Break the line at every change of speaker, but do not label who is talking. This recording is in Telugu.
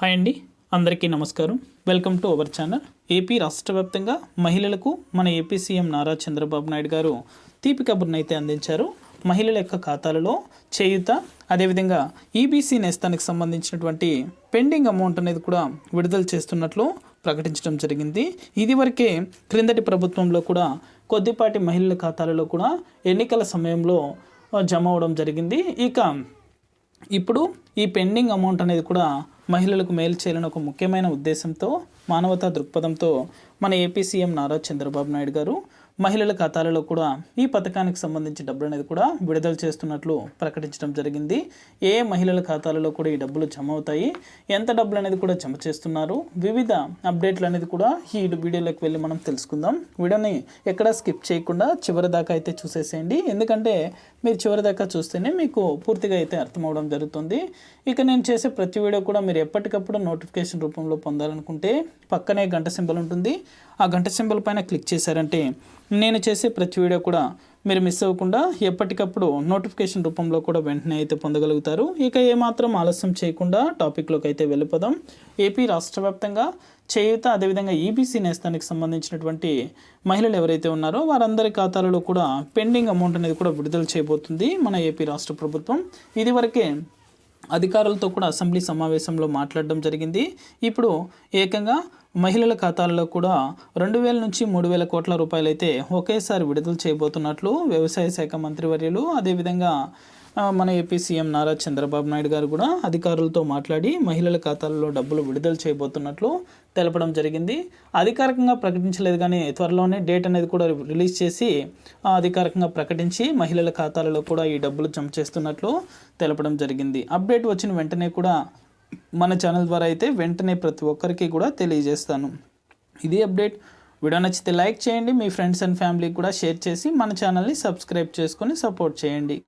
హాయ్ అండి అందరికీ నమస్కారం. Welcome to our channel. AP రాష్ట్ర వ్యాప్తంగా మహిళలకు మన ఏపీ సీఎం నారా చంద్రబాబు నాయుడు గారు తీపి కబుర్ని అయితే అందించారు. మహిళల యొక్క ఖాతాలలో చేయుత అదేవిధంగా ఈబీసీ నేస్తానికి సంబంధించినటువంటి పెండింగ్ అమౌంట్ అనేది కూడా విడుదల చేస్తున్నట్లు ప్రకటించడం జరిగింది. ఇదివరకే క్రిందటి ప్రభుత్వంలో కూడా కొద్దిపాటి మహిళల ఖాతాలలో కూడా ఎన్నికల సమయంలో జమ అవడం జరిగింది. ఇక ఇప్పుడు ఈ పెండింగ్ అమౌంట్ అనేది కూడా మహిళలకు మేలు చేయాలని ఒక ముఖ్యమైన ఉద్దేశంతో మానవతా దృక్పథంతో మన ఏపీ సీఎం నారా చంద్రబాబు నాయుడు గారు మహిళల ఖాతాలలో కూడా ఈ పథకానికి సంబంధించి డబ్బులు అనేది కూడా విడుదల చేస్తున్నట్లు ప్రకటించడం జరిగింది. ఏ మహిళల ఖాతాలలో కూడా ఈ డబ్బులు జమ అవుతాయి? ఎంత డబ్బులు అనేది కూడా జమ చేస్తున్నారు? వివిధ అప్డేట్లు అనేది కూడా ఈ వీడియోలోకి వెళ్ళి మనం తెలుసుకుందాం. వీడియోని ఎక్కడా స్కిప్ చేయకుండా చివరి దాకా అయితే చూసేసేయండి. ఎందుకంటే మీరు చివరి దాకా చూస్తేనే మీకు పూర్తిగా అయితే అర్థమవడం జరుగుతుంది. ఇక నేను చేసే ప్రతి వీడియో కూడా మీరు ఎప్పటికప్పుడు నోటిఫికేషన్ రూపంలో పొందాలనుకుంటే పక్కనే గంట సింబల్ ఉంటుంది. ఆ గంట సింబల్ పైన క్లిక్ చేశారంటే నేను చేసే ప్రతి వీడియో కూడా మీరు మిస్ అవ్వకుండా ఎప్పటికప్పుడు నోటిఫికేషన్ రూపంలో కూడా వెంటనే అయితే పొందగలుగుతారు. ఇక ఏమాత్రం ఆలస్యం చేయకుండా టాపిక్లోకి అయితే వెళ్ళిపోదాం. ఏపీ రాష్ట్ర వ్యాప్తంగా చేయుత అదేవిధంగా ఈబీసీ నేస్తానికి సంబంధించినటువంటి మహిళలు ఎవరైతే ఉన్నారో వారందరి ఖాతాలలో కూడా పెండింగ్ అమౌంట్ అనేది కూడా విడుదల చేయబోతుంది మన ఏపీ రాష్ట్ర ప్రభుత్వం. ఇదివరకే అధికారులతో కూడా అసెంబ్లీ సమావేశంలో మాట్లాడడం జరిగింది. ఇప్పుడు ఏకంగా మహిళల ఖాతాలలో కూడా రెండు వేల నుంచి మూడు వేల కోట్ల రూపాయలు అయితే ఒకేసారి విడుదల చేయబోతున్నట్లు వ్యవసాయ శాఖ మంత్రివర్యులు అదేవిధంగా మన ఏపీ సీఎం నారా చంద్రబాబు నాయుడు గారు కూడా అధికారులతో మాట్లాడి మహిళల ఖాతాలలో డబ్బులు విడుదల చేయబోతున్నట్లు తెలపడం జరిగింది. అధికారికంగా ప్రకటించలేదు కానీ త్వరలోనే డేట్ అనేది కూడా రిలీజ్ చేసి అధికారికంగా ప్రకటించి మహిళల ఖాతాలలో కూడా ఈ డబ్బులు జమ చేస్తున్నట్లు తెలపడం జరిగింది. అప్డేట్ వచ్చిన వెంటనే కూడా మన ఛానల్ ద్వారా అయితే వెంటనే ప్రతి ఒక్కరికి కూడా తెలియజేస్తాను. ఇది అప్డేట్. వీడియో నచ్చితే లైక్ చేయండి. మీ ఫ్రెండ్స్ అండ్ ఫ్యామిలీకి కూడా షేర్ చేసి మన ఛానల్ని సబ్స్క్రైబ్ చేసుకొని సపోర్ట్ చేయండి.